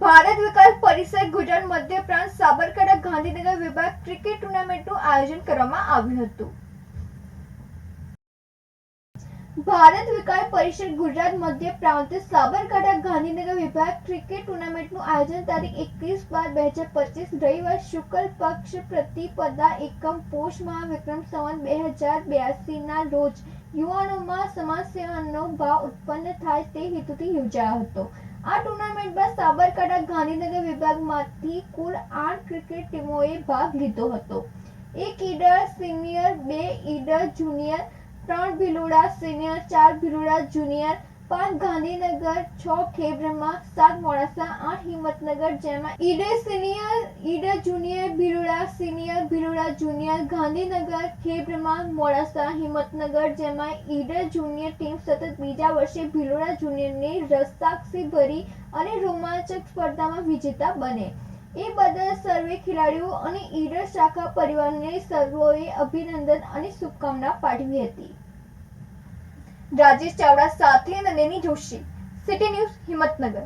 ભારત વિકાસ પરિષદ ગુજરાત મધ્ય પ્રાંત સાબરકાંઠા ગાંધીનગર વિભાગ ક્રિકેટ ટુર્નામેન્ટનું આયોજન કરવામાં આવ્યું હતું. ભારત વિકાસ પરિષદ ગુજરાત મધ્ય પ્રાંત સાબરકાંઠા ગાંધીનગર વિભાગ ક્રિકેટ ટુર્નામેન્ટનું આયોજન તારીખ એકવીસ બાર બે હજાર પચીસ રવિવાર શુક્લ પક્ષ પ્રતિપદા એકમ પોષ માહ વિક્રમ સંવત બે હજાર બ્યાસી ના રોજ યુવાનોમાં સમાજ સેવાનો ભાવ ઉત્પન્ન થાય તે હેતુથી યોજાયો હતો. આ ટુર્નામેન્ટમાં સાબરકાંઠા ગાંધીનગર વિભાગમાંથી કુલ આઠ ક્રિકેટ ટીમોએ ભાગ લીધો હતો. એક ઈડર સિનિયર, બે ઈડર જુનિયર, ત્રણ ભીલોડા સિનિયર, ચાર ભીલોડા જુનિયર, પાંચ ગાંધીનગર, છ ખેબ્રમા સાત મોડાસા, આઠ હિંમતનગર, જેમાં Idar senior, Idar Bhiloda senior Bhiloda junior Gandhinagar Khedbrahma Modasa, Himmatnagar જેમાં ઈડર જુનિયર ટીમ સતત બીજા વર્ષે ભીલોડા જુનિયરને રસ્તાક્ષી ભરી અને રોમાંચક સ્પર્ધામાં વિજેતા બને. એ બદલ સર્વે ખેલાડીઓ અને ઈડર શાખા પરિવારને સર્વોએ અભિનંદન અને શુભકામના પાઠવી હતી. રાજેશ ચાવડા સાથે નંદિની જોશી, સિટી ન્યૂઝ, હિંમતનગર.